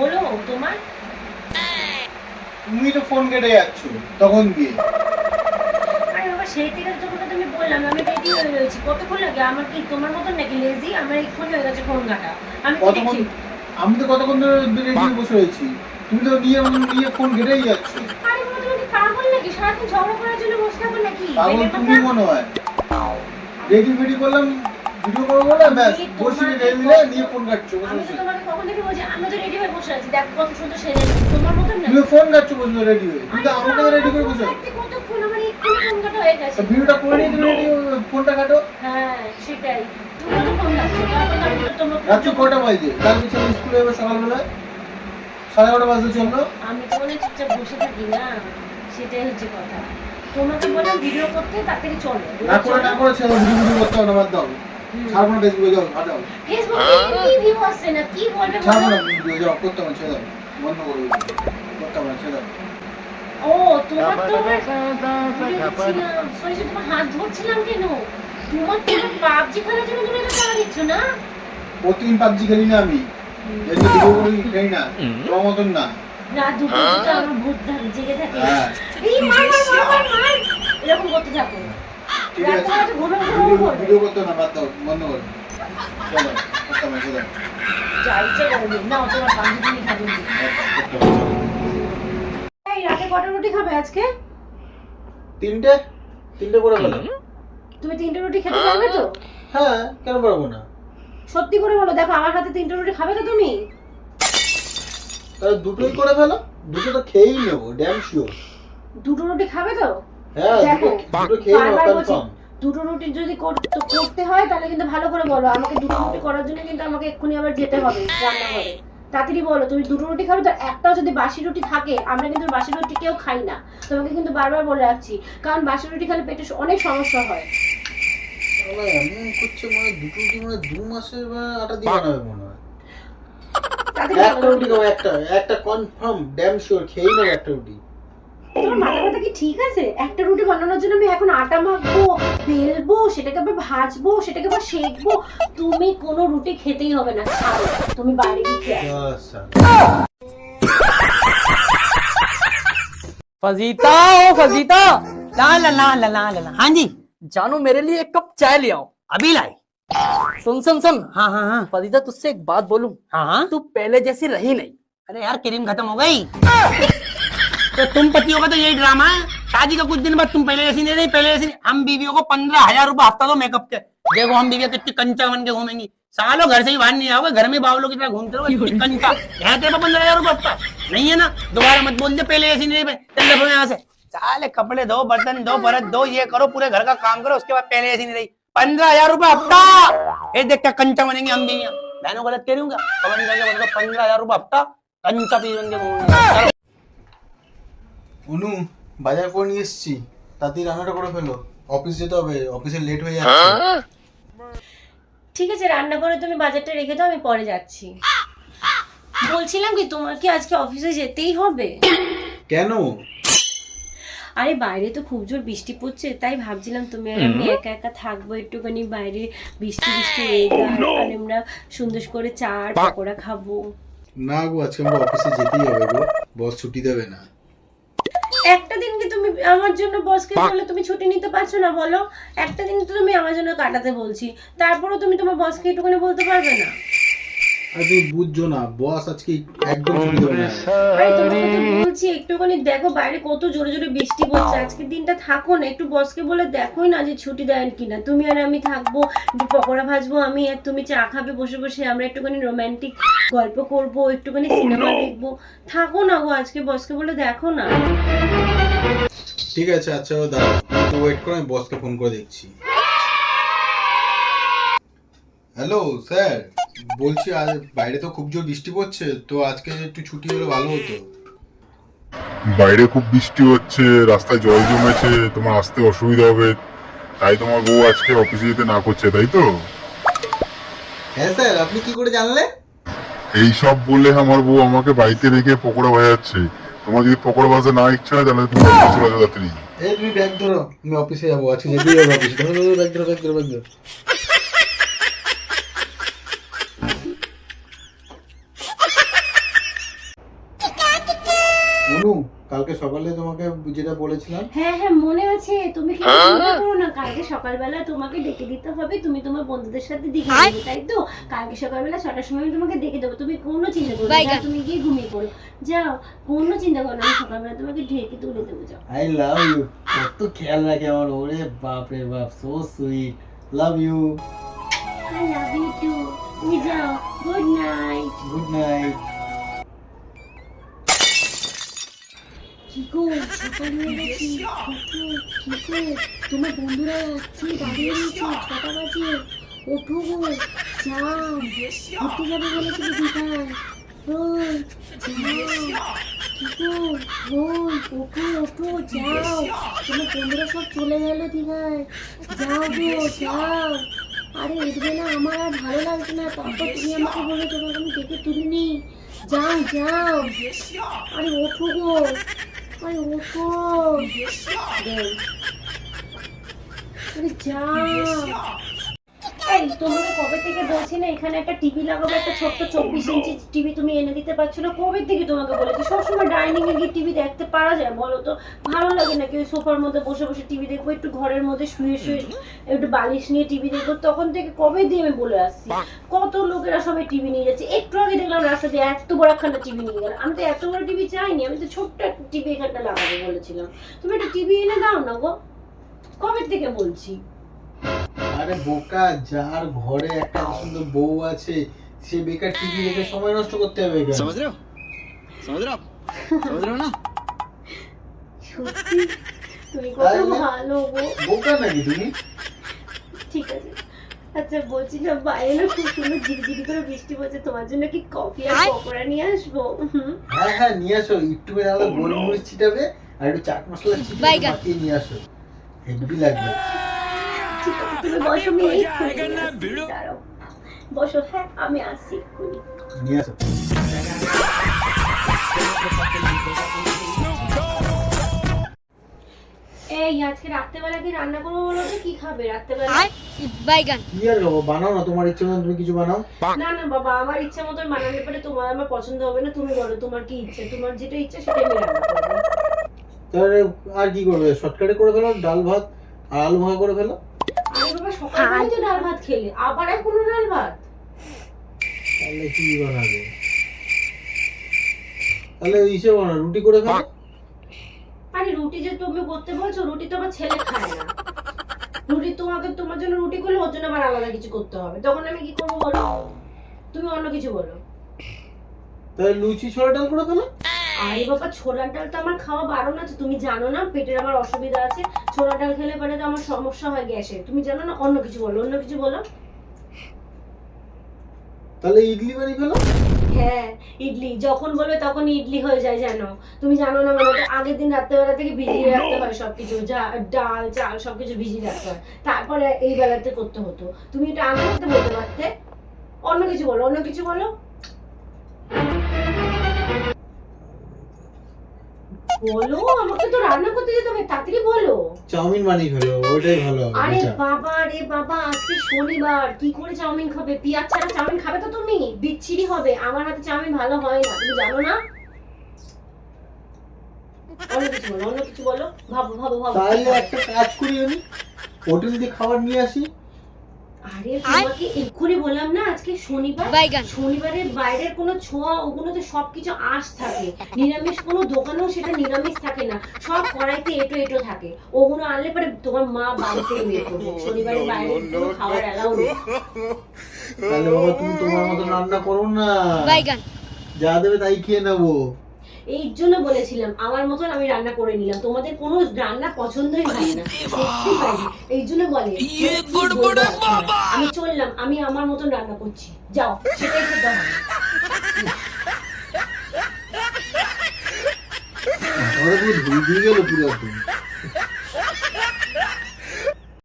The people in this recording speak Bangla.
হলো তোমার? তুমি তো ফোন কেটে যাচ্ছ তখন আরে বাবা সেই থেকে তো তোমাকে তো আমি বললাম আমি রেডি হয়ে রয়েছি। কতক্ষণ লাগে? আমার কি তোমার মতন নাকি লেজি আমার এক্ষুন হয়ে গেছে ফোন ঘাটা। আমি তো কতক্ষণ আমি তো কতক্ষণ ধরে রেডি বসে রয়েছি? তুমি তো নিয়ে নিয়ে ফোন কেটেই যাচ্ছ। আরে বাবা তুমি পাগল নাকি? সারাদিন ঝগড়া করার জন্য বসে থাকো নাকি? পাগল তুমি মনে হয়। রেডি ফেডি করলাম ভিডিও করব বলে ব্যাস বসে নিয়ে ফোন কাটছো আমি তো তোমাকে কখন থেকে বলছি? আমি তো রেডি হয়ে বসে আছি। দেখো কত সুন্দর সেজে তোমার মতন না। তুমি ফোন কাটছো বসে রেডি হয়ে। তুমি তো আমাকে রেডি করে বসে কতক্ষণ? আমার একটু ফোন কাটা হয়ে গেছে। ভিডিওটা করে নিয়ে তুমি রেডি ফোনটা কাটো। হ্যাঁ সেটাই। তুমি কত ফোন রাত্রি কটা বাজে? স্কুলে যাবে সকালবেলায়। সাড়ে এগারোটা আমি তো চুপচাপ বসে থাকি না। সেটাই হচ্ছে কথা। তোমাকে বললাম ভিডিও করতে তাড়াতাড়ি চলো। না করে না করে ছেলে ভিডিও করতে হবে বাদ দাও। ছাড়বো না ফেসবুকে যাও হাটাও। ফেসবুকে কি ভিউ আসছে না কি বলবে ছাড়বো না ভিডিও যাও করতে দাও বন্ধ করে দিও। করতে দাও। ও তোমার তো সরি তোমার হাত ধরছিলাম কেন? তোমার তো পাবজি খেলার জন্য তুমি তো টাকা দিচ্ছ না? প্রতিদিন পাবজি খেলি না আমি। ভিডিও করি খেলি না তোমার মতন না। রাত দুপুর তো আমার ভূত জেগে থাকে। হ্যাঁ। এই মার মার মার মার মার। এরকম করতে থাকো। ঠিক আছে। ভিডিও করতে না বাদ দাও বন্ধ করো। চলো তুমি খাবে না। করতে হবে, চলো। রাতে কটা রুটি খাবে আজকে? তিনটে? তিনটে করে ফেলো তুমি তিনটে রুটি খেতে পারবে তো? হ্যাঁ কেন পারব না? সত্যি করে বলো দেখো আমার হাতে তিনটে রুটি খাবে তো তুমি? দুটোই করে ফেলো। দুটো তো খেয়েই নেব ড্যাম শিওর দুটো রুটি খাবে তো? দুটো দুটো খেয়ে রুটি যদি করতে হয় তাহলে কিন্তু ভালো করে বলো। আমাকে দুটো রুটি করার জন্য কিন্তু আমাকে এক্ষুনি আবার যেতে হবে রান্নাঘরে। তাড়াতাড়ি বলো তুমি দুটো রুটি খাবে তো একটাও যদি বাসি রুটি থাকে আমরা কিন্তু বাসি রুটি কেউ খাই না। তোমাকে কিন্তু বারবার বলে রাখছি কারণ বাসি রুটি খেলে পেটে অনেক সমস্যা হয়। এমন করছে মানে দুটো রুটি মানে দু মাসের বা আটা দিয়ে বানাবে মনে হয়। একটা রুটি খাব একটা। একটা কনফার্ম ড্যাম শিওর খেয়েই নেব একটা রুটি। তোমার মাথা ব্যথা কি ঠিক আছে একটা রুটি বানানোর জন্য আমি এখন আটা মাখবো বেলবো সেটাকে আবার ভাজবো সেটাকে আবার সেকবো তুমি কোনো রুটি খেতেই হবে না ছাড়ো তুমি বাইরে গিয়ে খেয়ে আসো। আচ্ছা फजीता ओ फजीता ला ला ला ला ला ला ला हाँ जी जानो मेरे लिए एक कप चाय ले आओ अभी लाई सुन सुन सुन हाँ हाँ हाँ फजीता तुझसे एक बात बोलूं हाँ हाँ तू पहले जैसी रही नहीं अरे यार क्रीम खत्म हो गई तो तुम पतियों का तो यही ड्रामा है। शादी का कुछ दिन बाद तुम पहले ऐसी नहीं रही, पहले ऐसी हम बीवियों को पंद्रह हज़ार रूपए हफ़्ता दो मेकअप के। देखो हम बीवियाँ कितनी कंचा बन के घूमेंगी। सालों घर से ही बाहर नहीं आओगे, घर में बावलों की तरह घूमते रहो कंचा यहाँ तेरे पंद्रह हज़ार रूपए हफ़्ता? नहीं है ना? दोबारा मत बोल दे, पहले ऐसी नहीं चल देखो यहाँ से। साले कपड़े दो बर्तन दो बरत दो ये करो, पूरे घर का काम करो, उसके बाद पहले ऐसी नहीं रही। पंद्रह हज़ार रूपए हफ़्ता! ये देख क्या कंचा बनेंगे हम बीवियाँ। बहनों गलत कह रही हूँ पंद्रह हज़ार रूपए हफ़्ता कंचा पी बन के। অনু বাজার করে নিয়ে এসেছি। তাড়াতাড়ি রান্নাটা করে ফেলো। অফিস যেতে হবে অফিসে লেট হয়ে যাচ্ছে। ঠিক আছে রান্না করে তুমি বাজারটা রেখে দাও আমি পরে যাচ্ছি। বলছিলাম কি তোমার কি আজকে অফিসে যেতেই হবে? কেন? আরে বাইরে তো খুব জোর বৃষ্টি পড়ছে তাই ভাবছিলাম তুমি আর আমি একা একা থাকব একটুখানি বাইরে বৃষ্টি বৃষ্টি ওয়েদার আর আমরা সুন্দর করে চা আর পকোড়া খাব। না গো আজকে আমার অফিসে যেতেই হবে গো। বস ছুটি দেবে না। একটা দিন কি তুমি আমার জন্য বসকে বলে তুমি ছুটি নিতে পারছ না বলো? একটা দিন তো তুমি আমার জন্য কাটাতে বলছি। তারপরেও তুমি তোমার বসকে একটুখানি বলতে পারবে না? আর তুমি বুঝছ না বস আজকে একদম আরে তোমাকে তো বলছি একটুখানি দেখো বাইরে কত জোরে জোরে বৃষ্টি পড়ছে। আজকে দিনটা থাকো না একটু বসকে বলে দেখোই না যে ছুটি দেন কিনা। তুমি আর আমি থাকব পকোড়া ভাজবো আমি আর তুমি চা খাবে বসে বসে আমরা একটুখানি রোমান্টিক গল্প করব একটুখানি সিনেমা দেখব। থাকো না গো আজকে বসকে বলে দেখো না। ঠিক আছে আচ্ছা ও দাঁড়া তো ওয়েট করো আমি বসকে ফোন করে দেখছি। হ্যালো স্যার বলছি আজ বাইরে তো খুব জোর বৃষ্টি পড়ছে তো আজকে একটু ছুটি হলে ভালো হতো। বাইরে খুব বৃষ্টি হচ্ছে রাস্তায় জল জমেছে তোমার আসতে অসুবিধা হবে তাই তোমার বউ আজকে অফিসে যেতে না করছে তাই তো? হ্যাঁ স্যার আপনি কি করে জানলেন? এই সব বলে আমার বউ আমাকে বাড়িতে রেখে পকোড়া বাজাচ্ছে। তোমার যদি পকোড়া ভাজা না ইচ্ছা হয় তাহলে তুমি অফিসে চলে যাও তাড়াতাড়ি এই তুমি ব্যাগ ধরো আমি অফিসে যাব আজকে যেতেই হবে অফিসে ধরো ধরো ব্যাগ ধরো ব্যাগ ধরো ব্যাগ ধরো। কালকে সকালে তোমাকে যেটা বলেছিলাম? হ্যাঁ হ্যাঁ মনে আছে। তুমি কি চিন্তা করো না। কালকে সকালবেলা তোমাকে ডেকে দিতে হবে। তুমি তোমার বন্ধুদের সাথে দিকে যাবে তাই তো? কালকে সকালবেলা ছটার সময় আমি তোমাকে ডেকে দেবো। তুমি কোনো চিন্তা করো না। তুমি গিয়ে ঘুমিয়ে পড়ো। যাও কোনো চিন্তা করো না। সকালবেলা তোমাকে ঢেকে তুলে দেবো যাও। আই লাভ ইউ কত খেয়াল রাখে আমার। ওরে বাপ রে বাপ so sweet love you I love you too তুমি যাও। গুড নাইট গুড নাইট সকাল হয়ে গেছে ওঠো কি গো তোমার বন্ধুরা যাচ্ছে, দাঁড়িয়ে রয়েছে, ছটা বাজে। ওঠো গো, যাও। ঘুরতে যাবে বলেছিল দীঘায়। ওই যাও। কি গো ওই যাও। তোমার বন্ধুরা সব চলে গেল দীঘায়। যাও গো, যাও। আরে, উঠবে না, আমার আর ভালো লাগছে না। তারপর তুমি আমাকে বলে তোমাকে আমি ডেকে তুলিনি। যাও যাও। আরে, ওঠো গো। আরে ওঠো দেই। আরে যাও এই তোমাকে কবে থেকে বলছি না এখানে একটা টিভি লাগাবো একটা ছোট্ট চব্বিশ ইঞ্চি টিভি তুমি এনে দিতে পারছ না কবে থেকে তোমাকে বলেছি সবসময় ডাইনিং এ গিয়ে টিভি দেখতে পারা যায় বলো তো ভালো লাগে নাকি ওই সোফার মধ্যে বসে বসে টিভি দেখব একটু ঘরের মধ্যে শুয়ে শুয়ে একটু বালিশ নিয়ে টিভি দেখব তখন থেকে কবে দিয়ে আমি বলে আসছি কত লোকেরা সবাই টিভি নিয়ে যাচ্ছে একটু আগে দেখলাম রাস্তা দিয়ে এত বড় একখানা টিভি নিয়ে গেল আমি তো এত বড় টিভি চাইনি আমি তো ছোট্ট একটা টিভি এখানটা লাগাবো বলেছিলাম তুমি একটা টিভি এনে দাও না গো কবে থেকে বলছি আরে বোকা যার ঘরে একটা সুন্দর বউ আছে সে বেকার টিভি দেখে সময় নষ্ট করতে হবে সমুদ্র সমুদ্র সমুদ্র না? তুমি আচ্ছা, করে বৃষ্টি তোমার জন্য কি কফি আর নিয়ে আসব? হ্যাঁ হ্যাঁ নিয়ে আসো। একটু oh, আর একটু চাট মশলা ছিটাবে নিয়ে আসো। হেভি লাগবে। তুমি বসো বসো হ্যাঁ আমি আসছি নিয়ে আসো। এই আজকে রাত্রেবেলা কি রান্না করব বলো তো? কি খাবে রাত্রেবেলা? বাইগান। কি আর খাব? বানাও না তোমার ইচ্ছে মতো তুমি কিছু বানাও। না না বাবা আমার ইচ্ছা মতো বানালে পরে তোমার আমার পছন্দ হবে না তুমি বলো তোমার কি ইচ্ছে? তোমার যেটা ইচ্ছা সেটাই আমি রান্না করব। তাহলে আর কি করবে? শর্টকাটে করে ফেলো ডাল ভাত আর আলু ভাজা করে ফেলো? আরে তো ডাল ভাত খেলে আবার এখনও ডাল ভাত? তাহলে কি বানাবে? তাহলে ইসে বানাও রুটি করে ফেলো আরে রুটি যে তুমি করতে বলছো রুটি তো আমার ছেলে খায় না। রুটি তোমাকে তোমার জন্য রুটি করলে ওর জন্য আবার আলাদা কিছু করতে হবে। তখন আমি কি করব বলো? তুমি অন্য কিছু বলো। তাহলে লুচি ছোলা ডাল করে ফেলো আরে বাবা ছোলার ডাল তো আমার খাওয়া বারণ আছে তুমি জানো না পেটের আমার অসুবিধা আছে। ছোলা ডাল খেলে পরে তো আমার সমস্যা হয় গ্যাসের তুমি জানো না অন্য কিছু বলো অন্য কিছু বলো। তাহলে ইডলি ফেলো। হ্যাঁ ইডলি যখন বলবে তখন ইডলি হয়ে যায় জানো। তুমি জানো না মানে আগের দিন রাত্রেবেলা থেকে ভিজিয়ে রাখতে হয় সবকিছু যা ডাল চাল সবকিছু ভিজিয়ে রাখতে হয়। তারপরে এই বেলাতে করতে হতো। তুমি এটা আগে করতে বলতে পারতে। অন্য কিছু বলো অন্য কিছু বলো। বলো আমাকে তো রান্না করতে যেতে হবে তাড়াতাড়ি বলো। চাউমিন বানিয়ে ফেলো ওইটাই ভালো হবে আরে বাবা রে বাবা আজকে শনিবার কি করে চাউমিন খাবে? পিয়াজ ছাড়া চাউমিন খাবে তো তুমি? বিচ্ছিরি হবে আমার হাতে চাউমিন ভালো হয় না তুমি জানো না? অন্য কিছু বলো অন্য কিছু বলো ভাবো ভাবো ভাবো। তাহলে একটা কাজ করি আমি হোটেল দিয়ে খাবার নিয়ে আসি আরে তোমাকে এক্ষুনি বললাম না আজকে শনিবার। শনিবারের বাইরের কোনো ছোঁয়া ওগুলোতে সবকিছু আঁশ থাকে। নিরামিষ কোনো দোকানেও সেটা নিরামিষ থাকে না। সব কড়াইতে এটো এটো থাকে। ওগুলো আনলে পরে তোমার মা বাড়িতে বের করবে। শনিবারের বাইরে কোনো খাবার অ্যালাউ নেই। তাহলে বাবা তুমি তোমার মতো রান্না করো না। বাইগান যা দেবে তাই খেয়ে নেব। এই জন্য বলেছিলাম আমার মতন আমি রান্না করে নিলাম। তোমাদের কোনো রান্না পছন্দই হয় না। এই জন্য বলে তোমায়? আমি চললাম আমি আমার মতন রান্না করছি। যাও সেটাই খেতে হবে। পুরো